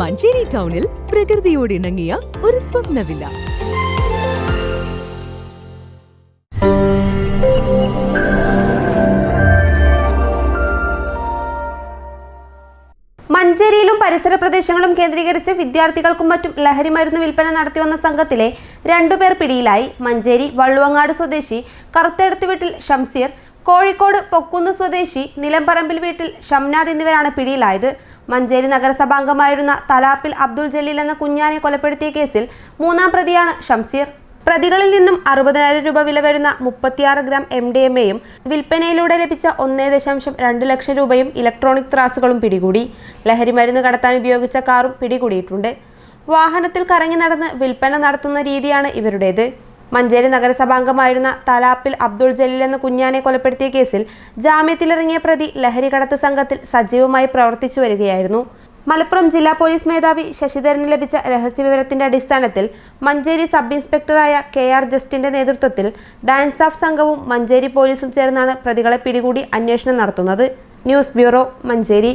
മഞ്ചേരി ടൗണിൽ പ്രകൃതിയോട് ഇണങ്ങിയ ഒരു സ്വപ്നവില്ല. മഞ്ചേരിയിലും പരിസര പ്രദേശങ്ങളും കേന്ദ്രീകരിച്ച് വിദ്യാർത്ഥികൾക്കും മറ്റും ലഹരി മരുന്ന് വിൽപ്പന നടത്തിവന്ന സംഘത്തിലെ രണ്ടുപേർ പിടിയിലായി. മഞ്ചേരി വള്ളുവങ്ങാട് സ്വദേശി കറുത്തെടുത്ത് വീട്ടിൽ ഷംസീർ കോഴിക്കോട് പൊക്കുന്ന് സ്വദേശി നിലമ്പറമ്പിൽ വീട്ടിൽ ഷംനാദ് എന്നിവരാണ് പിടിയിലായത്. മഞ്ചേരി നഗരസഭാംഗമായിരുന്ന തലാപ്പിൽ അബ്ദുൾ ജലീൽ എന്ന കുഞ്ഞാനെ കൊലപ്പെടുത്തിയ കേസിൽ മൂന്നാം പ്രതിയാണ് ഷംസീർ. പ്രതികളിൽ നിന്നും അറുപതിനായിരം രൂപ വില വരുന്ന മുപ്പത്തിയാറ് ഗ്രാം എം ഡി എം എയും വിൽപ്പനയിലൂടെ ലഭിച്ച ഒന്നേ ദശാംശം രണ്ട് ലക്ഷം രൂപയും ഇലക്ട്രോണിക് ത്രാസുകളും പിടികൂടി. ലഹരി മരുന്ന് കടത്താൻ ഉപയോഗിച്ച കാറും പിടികൂടിയിട്ടുണ്ട്. വാഹനത്തിൽ കറങ്ങി നടന്ന് വിൽപ്പന നടത്തുന്ന രീതിയാണ് ഇവരുടേത്. മഞ്ചേരി നഗരസഭാംഗമായിരുന്ന തലാപ്പിൽ അബ്ദുൾ ജലീൽ എന്ന കുഞ്ഞാനെ കൊലപ്പെടുത്തിയ കേസിൽ ജാമ്യത്തിലിറങ്ങിയ പ്രതി ലഹരി കടത്ത് സംഘത്തിൽ സജീവമായി പ്രവർത്തിച്ചു വരികയായിരുന്നു. മലപ്പുറം ജില്ലാ പോലീസ് മേധാവി ശശിധരന് ലഭിച്ച രഹസ്യവിവരത്തിന്റെ അടിസ്ഥാനത്തിൽ മഞ്ചേരി സബ് ഇൻസ്പെക്ടറായ കെ ആർ ജസ്റ്റിന്റെ നേതൃത്വത്തിൽ ഡാൻസ് ഓഫ് സംഘവും മഞ്ചേരി പോലീസും ചേർന്നാണ് പ്രതികളെ പിടികൂടി അന്വേഷണം നടത്തുന്നത്. News bureau Manjeri.